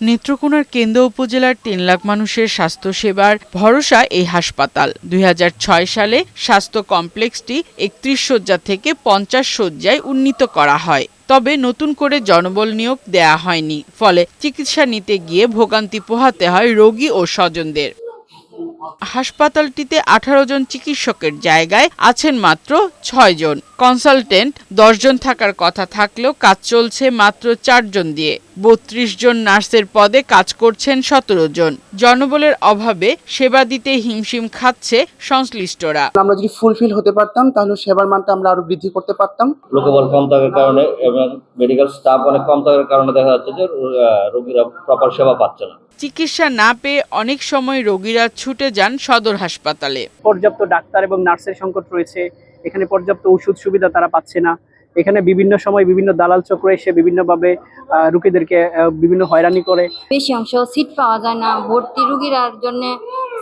নেত্রকোনার কেন্দ্র উপজেলার তিন লাখ মানুষের স্বাস্থ্যসেবার ভরসা এই হাসপাতাল। দুই হাজার ছয় সালে স্বাস্থ্য কমপ্লেক্সটি একত্রিশ শয্যা থেকে পঞ্চাশ শয্যায় উন্নীত করা হয়। তবে নতুন করে জনবল নিয়োগ দেয়া হয়নি। ফলে চিকিৎসা নিতে গিয়ে ভোগান্তি পোহাতে হয় রোগী ও স্বজনদের। হাসপাতালটিতে আঠারো জন চিকিৎসকের জায়গায় আছেন মাত্র ছয় জন। কনসালটেন্ট দশ জন থাকার কথা থাকলেও কাজ চলছে মাত্র চারজন দিয়ে। বত্রিশ জন নার্সের পদে কাজ করছেন সতেরো জন। জনবলের অভাবে সেবা দিতে হিমশিম খাচ্ছে সংশ্লিষ্টরা। আমরা যদি ফুলফিল হতে পারতাম তাহলে সেবার মানটা আমরা আরও বৃদ্ধি করতে পারতাম। লোকবল কম থাকার কারণে এবং মেডিকেল স্টাফ অনেক কম থাকার কারণে দেখা যাচ্ছে যে আহ, রোগীরা প্রপার সেবা পাচ্ছে না। চিকিৎসা না পেয়ে অনেক সময় রোগীরা ছুটে যান সদর হাসপাতালে। পর্যাপ্ত ডাক্তার এবং নার্সের সংকট রয়েছে। এখানে পর্যাপ্ত ওষুধ সুবিধা তারা পাচ্ছে না। এখানে বিভিন্ন সময় বিভিন্ন দালাল চক্র এসে বিভিন্নভাবে রোগীদেরকে বিভিন্ন হয়রানি করে। বেশি অংশ সিট পাওয়া যায় না। ভর্তি রুগীরার জন্য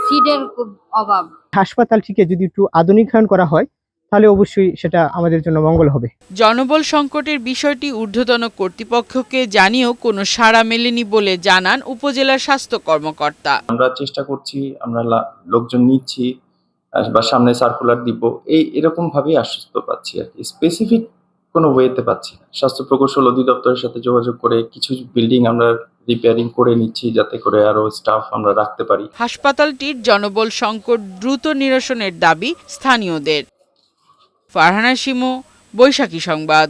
সিটের খুব অভাব। হাসপাতালটিকে যদি একটু আধুনিকায়ন করা হয় তাহলে অবশ্যই সেটা আমাদের জন্য মঙ্গল হবে। জনবল সংকটের বিষয়টি ঊর্ধ্বতন কর্তৃপক্ষকে জানিয়েও কোনো সাড়া মেলেনি বলে জানান উপজেলা স্বাস্থ্য কর্মকর্তা। আমরা চেষ্টা করছি আমরা লা- লোকজন নিচ্ছি বা সামনে সার্কুলার দিব। এই এরকম ভাবেই আশ্বস্ত পাচ্ছি আর কি। স্পেসিফিক কোনো ওয়েতে পাচ্ছি না। স্বাস্থ্য প্রকৌশল অধিদপ্তরের সাথে যোগাযোগ করে কিছু বিল্ডিং আমরা রিপেয়ারিং করে নিচ্ছি যাতে করে আরও স্টাফ আমরা রাখতে পারি। হাসপাতালটির জনবল সংকট দ্রুত নিরসনের দাবি স্থানীয়দের। ফারহানা শিমু বৈশাখী সংবাদ।